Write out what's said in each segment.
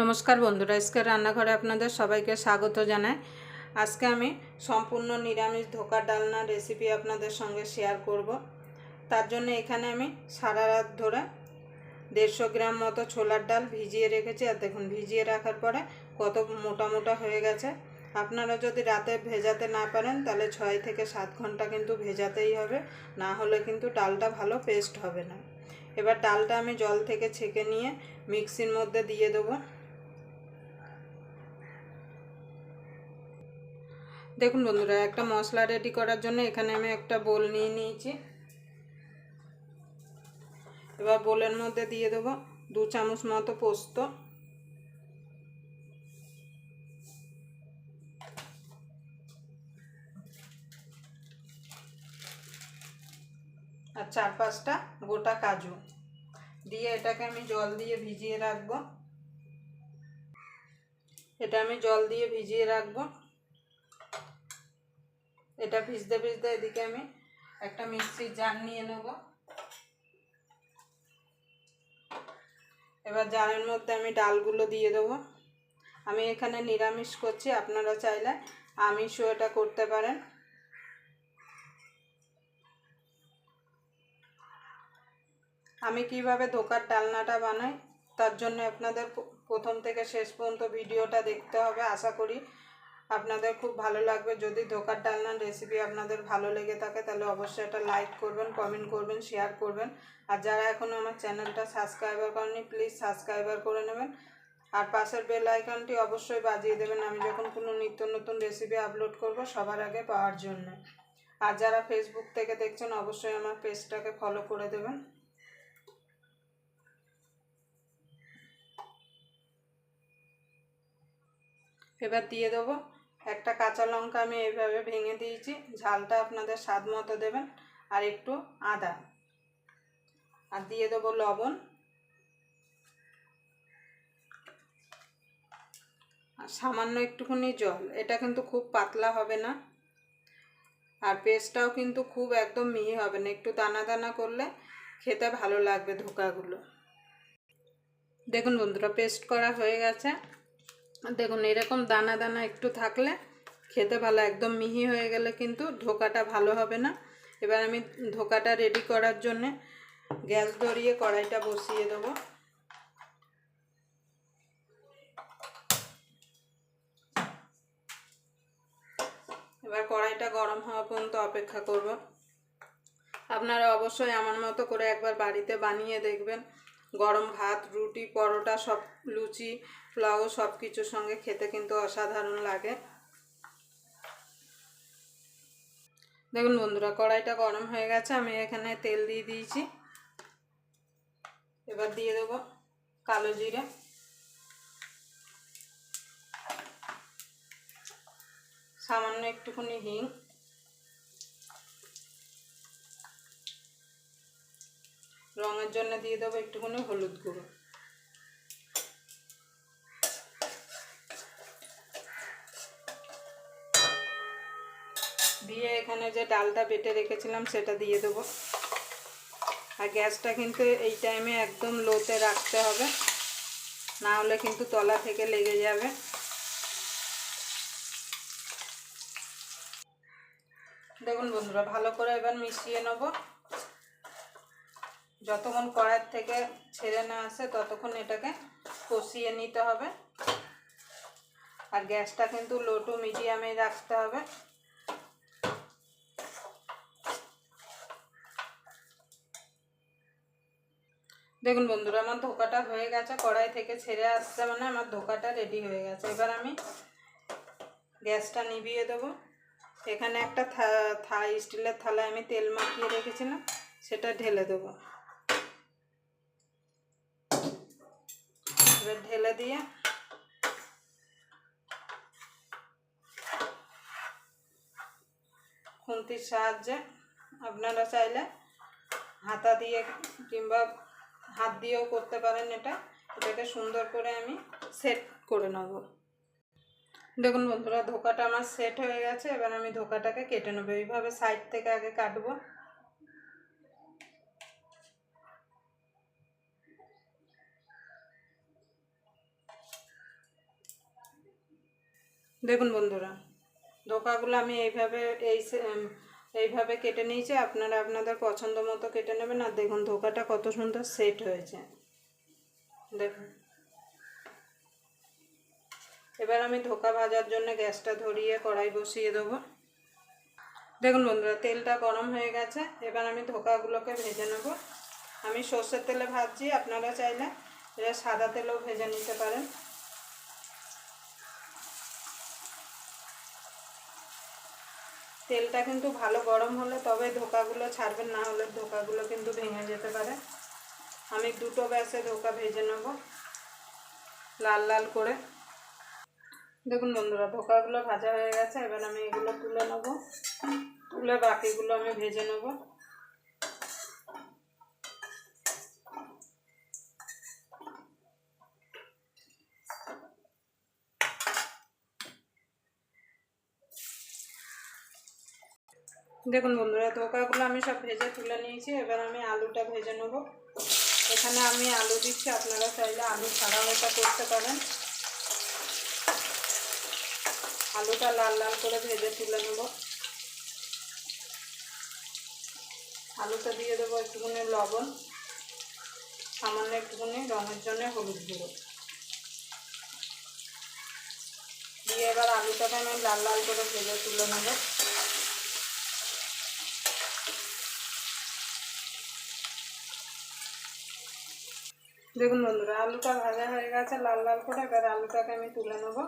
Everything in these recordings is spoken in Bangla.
নমস্কার বন্ধুরা আজকে রান্নাঘরে আপনাদের সবাইকে স্বাগত জানাই। আজকে আমি সম্পূর্ণ নিরামিষ ধোকা ডালনা রেসিপি আপনাদের সঙ্গে শেয়ার করব। তার জন্য এখানে আমি সারা রাত ধরে দেড়শো গ্রাম মতো ছোলার ডাল ভিজিয়ে রেখেছি। আর দেখুন, ভিজিয়ে রাখার পরে কত মোটা মোটা হয়ে গেছে। আপনারা যদি রাতে ভেজাতে না পারেন, তাহলে ছয় থেকে সাত ঘণ্টা কিন্তু ভেজাতেই হবে। না হলে কিন্তু ডালটা ভালো পেস্ট হবে না। এবার ডালটা আমি জল থেকে ছেঁকে নিয়ে মিক্সির মধ্যে দিয়ে দেবো। দেখুন বন্ধুরা, একটা মশলা রেডি করার জন্য এখানে আমি একটা বোল নিয়ে নিয়েছি। এবার বোলের মধ্যে দিয়ে দেবো দু চামচ মতো পোস্ত। আর চার পাঁচটা গোটা কাজু। দিয়ে এটাকে আমি জল দিয়ে ভিজিয়ে রাখব। এটা আমি জল দিয়ে ভিজিয়ে রাখব। এটা ভিজতে ভিজতে এদিকে আমি একটা মিক্সির জার নিয়ে নেব। এবার জারের মধ্যে আমি ডালগুলো দিয়ে দেবো। আমি এখানে নিরামিষ করছি, আপনারা চাইলে আমিষও এটা করতে পারেন। আমি কীভাবে ধোকার ডালনাটা বানাই, তার জন্য আপনাদের প্রথম থেকে শেষ পর্যন্ত ভিডিওটা দেখতে হবে, আশা করি আপনাদের খুব ভালো লাগবে। যদি ধোকার ডালনার রেসিপি আপনাদের ভালো লেগে থাকে, তাহলে অবশ্যই এটা লাইক করবেন কমেন্ট করবেন শেয়ার করবেন। আর যারা এখনও আমার চ্যানেলটা সাবস্ক্রাইবার করেনি প্লিজ সাবস্ক্রাইবার করে নেবেন। আর পাশের বেল আইকনটি অবশ্যই বাজিয়ে দেবেন আমি যখন কোনো নিত্য নতুন রেসিপি আপলোড করব সবার আগে পাওয়ার জন্য। আর যারা ফেসবুক থেকে দেখছেন, অবশ্যই আমার পেজটাকে ফলো করে দেবেন। এবার দিয়ে দেবো। একটা কাঁচা লঙ্কা আমি এইভাবে ভেঙে দিয়েছি, ঝালটা আপনাদের স্বাদ মতো দেবেন, আর একটু আদা। আর দিয়ে দেবো লবণ। আর সামান্য একটুখানি জল, এটা কিন্তু খুব পাতলা হবে না। আর পেস্টটাও কিন্তু খুব একদম মিহি হবে না, একটু দানা দানা করলে খেতে ভালো লাগবে ধোকাগুলো। দেখুন বন্ধুরা, পেস্ট করা হয়ে গেছে। দেখুন, এরকম দানা দানা একটু থাকলে খেতে ভালো, একদম মিহি হয়ে গেলে কিন্তু ধোকাটা ভালো হবে না। এবার আমি ধোকাটা রেডি করার জন্যে গ্যাস ধরিয়ে কড়াইটা বসিয়ে দেবো। এবার কড়াইটা গরম হওয়া পর্যন্ত অপেক্ষা করব। আপনারা অবশ্যই আমার মতো করে একবার বাড়িতে বানিয়ে দেখবেন। গরম ভাত, রুটি, পরোটা, সব লুচি, পোলাও সব কিছুর সঙ্গে খেতে কিন্তু অসাধারণ লাগে। দেখুন বন্ধুরা, কড়াইটা গরম হয়ে গেছে, আমি এখানে তেল দিয়ে দিয়েছি। এবার দিয়ে দেবো কালো জিরে। সামান্য একটুখানি হিং। রঙের জন্য দিয়ে দেবো একটুখানি হলুদ গুঁড়ো। দিয়ে এখানে যে ডালটা বেটে রেখেছিলাম সেটা দিয়ে দেবো। আর গ্যাসটা কিন্তু এই টাইমে একদম লোতে রাখতে হবে না হলে কিন্তু তলা থেকে লেগে যাবে। দেখুন বন্ধুরা, ভালো করে এবার মিশিয়ে নেব। যতক্ষণ কড়াইয়ের থেকে ছেড়ে না আসে, ততক্ষণ এটাকে কষিয়ে নিতে হবে। আর গ্যাসটা কিন্তু লো টু মিডিয়ামে রাখতে হবে। দেখুন বন্ধুরা, আমার ধোকাটা হয়ে গেছে, কড়াই থেকে ছেড়ে আসছে মানে আমার ধোকাটা রেডি হয়ে গেছে। এবার আমি গ্যাসটা নিভিয়ে দেবো। এখানে একটা থা স্টিলের থালায় আমি তেল মাখিয়ে রেখেছিলাম, সেটা ঢেলে দেবো। এবার ঢেলে দিয়ে খুন্তির সাহায্যে আপনারা চাইলে হাতা দিয়ে কিংবা হাত দিয়েও করতে পারেন এটা। এটাকে সুন্দর করে আমি সেট করে নেব। দেখুন বন্ধুরা, ধোকাটা আমার সেট হয়ে গেছে। এবার আমি ধোকাটাকে কেটে নেব। এইভাবে সাইড থেকে আগে কাটবো। দেখুন বন্ধুরা ধোকাগুলো আমি এইভাবে এই এইভাবে কেটে নিয়েছি, আপনারা আপনাদের পছন্দ মতো কেটে নেবেন। আর দেখুন, ধোকাটা কত সুন্দর সেট হয়েছে। দেখুন। এবার আমি ধোকা ভাজার জন্য গ্যাসটা ধরিয়ে কড়াই বসিয়ে দেবো। দেখুন বন্ধুরা, তেলটা গরম হয়ে গেছে। এবার আমি ধোকাগুলোকে ভেজে নেব। আমি সর্ষের তেলে ভাজছি, আপনারা চাইলে এটা সাদা তেলেও ভেজে নিতে পারেন। তেলটা কিন্তু ভালো গরম হলে তবে ধোকাগুলো ছাড়বেন, না হলে ধোকাগুলো কিন্তু ভেঙে যেতে পারে। আমি দুটো ব্যাসে ধোকা ভেজে নেব, লাল লাল করে। দেখুন বন্ধুরা, ধোকাগুলো ভাজা হয়ে গেছে, এবার আমি এগুলো তুলে নেব। তুলে বাকিগুলো আমি ভেজে নেব। দেখুন বন্ধুরা, ধোকাগুলো আমি সব ভেজে তুলে নিয়েছি। এবার আমি আলুটা ভেজে নেব। এখানে আমি আলু দিচ্ছি, আপনারা চাইলে আলু ছাড়াও এটা করতে পারেন। আলুটা লাল লাল করে ভেজে তুলে নেব। আলুটা দিয়ে দেবো একটুখানি লবণ, সামান্য একটুখানি রঙের জন্য হলুদ গুঁড়ো। দিয়ে এবার আলুটাকে আমি লাল লাল করে ভেজে তুলে নেব। দেখুন বন্ধুরা, আলুটা ভাজা হয়ে গেছে, লাল লাল করে এবার আলুটাকে আমি তুলে নেব।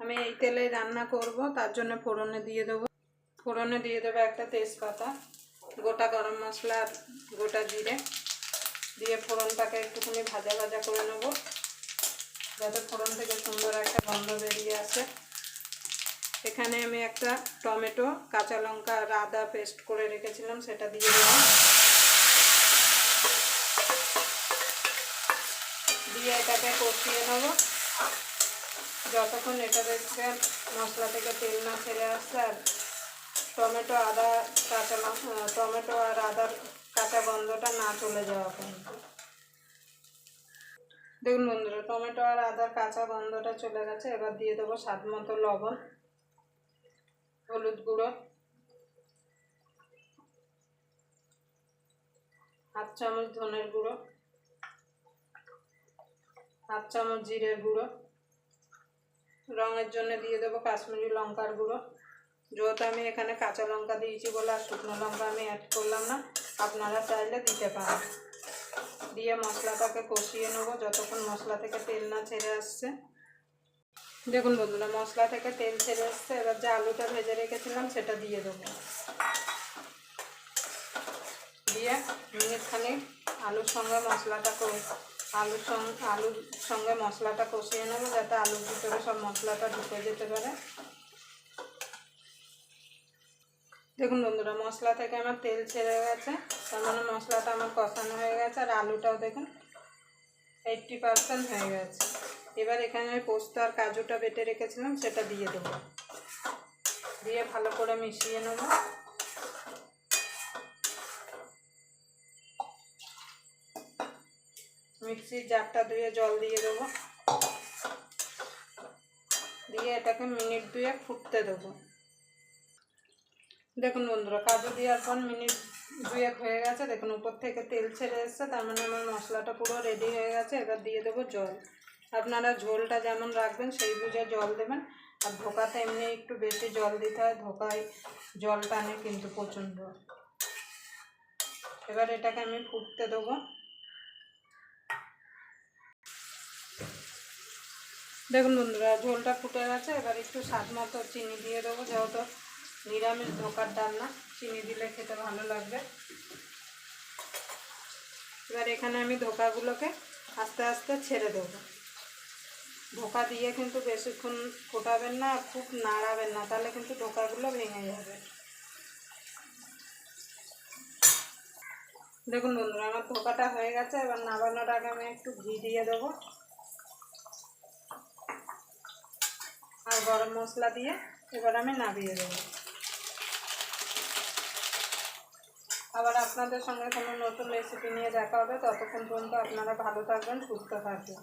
আমি এই তেলে রান্না করব, তার জন্য ফোড়নে দিয়ে দেবো। ফোড়নে দিয়ে দেবো একটা তেজপাতা, গোটা গরম মশলা আর গোটা জিরে। দিয়ে ফোড়নটাকে একটুখানি ভাজা ভাজা করে নেব, যাতে ফোড়ন থেকে সুন্দর একটা গন্ধ বেরিয়ে আসে। এখানে আমি একটা টমেটো, কাঁচা লঙ্কা, আর আদা পেস্ট করে রেখেছিলাম, সেটা দিয়ে দিলাম। দিয়ে এটাকে কষিয়ে নেব। যতক্ষণ এটা দেখবে মশলা থেকে তেল না ছেড়ে আসছে, আর টমেটো, আদা, কাঁচা লঙ্কা টমেটো আর আদার কাঁচা গন্ধটা না চলে যাওয়া পর্যন্ত। দেখুন বন্ধুরা, টমেটো আর আদার কাঁচা গন্ধটা চলে গেছে, এবার দিয়ে দেবো স্বাদ মতো লবণ। হলুদ গুঁড়ো, হাফ চামচ ধনের গুঁড়ো, হাফ চামচ জিরের গুঁড়ো, রঙের জন্য দিয়ে দেবো কাশ্মীরি লঙ্কার গুঁড়ো। যেহেতু আমি এখানে কাঁচা লঙ্কা দিয়েছি বলে আর শুকনো লঙ্কা আমি অ্যাড করলাম না, আপনারা চাইলে দিতে পারেন। দিয়ে মশলাটাকে কষিয়ে নেব, যতক্ষণ মশলা থেকে তেল না ছেড়ে আসছে। দেখুন বন্ধুরা, মশলা থেকে তেল ছেড়ে এসছে, এবার যে আলুটা ভেজে রেখেছিলাম সেটা দিয়ে দেবো। দিয়ে মিনিট খানিক আলুর সঙ্গে মশলাটা আলুর সঙ্গে আলুর সঙ্গে মশলাটা কষিয়ে নেব যাতে আলুর ভিতরে সব মশলাটা ঢুকে যেতে পারে। দেখুন বন্ধুরা, মশলা থেকে আমার তেল ছেড়ে গেছে, তার মানে মশলাটা আমার কষানো হয়ে গেছে, আর আলুটাও দেখুন এইটটি পার্সেন্ট হয়ে গেছে। এবার এখানে পোস্ত আর কাজুটা বেটে রেখেছিলাম, সেটা দিয়ে দেবো। দিয়ে ভালো করে মিশিয়ে নেব। মিক্সির জারটা ধুয়ে জল দিয়ে দেবো। দিয়ে এটাকে মিনিট দুয়ে ফুটতে দেবো। দেখুন বন্ধুরা, কাজু দেওয়ার পর মিনিট দুয়েক হয়ে গেছে। দেখুন, উপর থেকে তেল ছেড়ে এসছে, তার মানে আমার মশলাটা পুরো রেডি হয়ে গেছে। এবার দিয়ে দেবো জল। আপনারা ঝোলটা যেমন রাখবেন, সেই বুঝে জল দেবেন। আর ধোকাতে এমনি একটু বেশি জল দিতে হয়, ধোকায় জল টানে কিন্তু প্রচণ্ড। এবার এটাকে আমি ফুটতে দেবো। দেখুন বন্ধুরা, ঝোলটা ফুটে গেছে, এবার একটু স্বাদ মতো চিনি দিয়ে দেবো, যেহেতু নিরামিষ ধোকার ডালনা চিনি দিলে খেতে ভালো লাগবে। এবার এখানে আমি ধোকাগুলোকে আস্তে আস্তে ছেড়ে দেবো। ধোকা দিয়ে কিন্তু বেশিক্ষণ ফোটাবেন না, খুব নাড়াবেন না, তাহলে কিন্তু ঢোকাগুলো ভেঙে যাবে। দেখুন বন্ধুরা, আমার ধোকাটা হয়ে গেছে, এবার নামানোর আগে আমি একটু ঘি দিয়ে দেবো। আর গরম মশলা দিয়ে এবার আমি নামিয়ে দেবো। আবার আপনাদের সঙ্গে কোনো নতুন রেসিপি নিয়ে দেখা হবে, ততক্ষণ পর্যন্ত আপনারা ভালো থাকবেন, সুস্থ থাকবেন।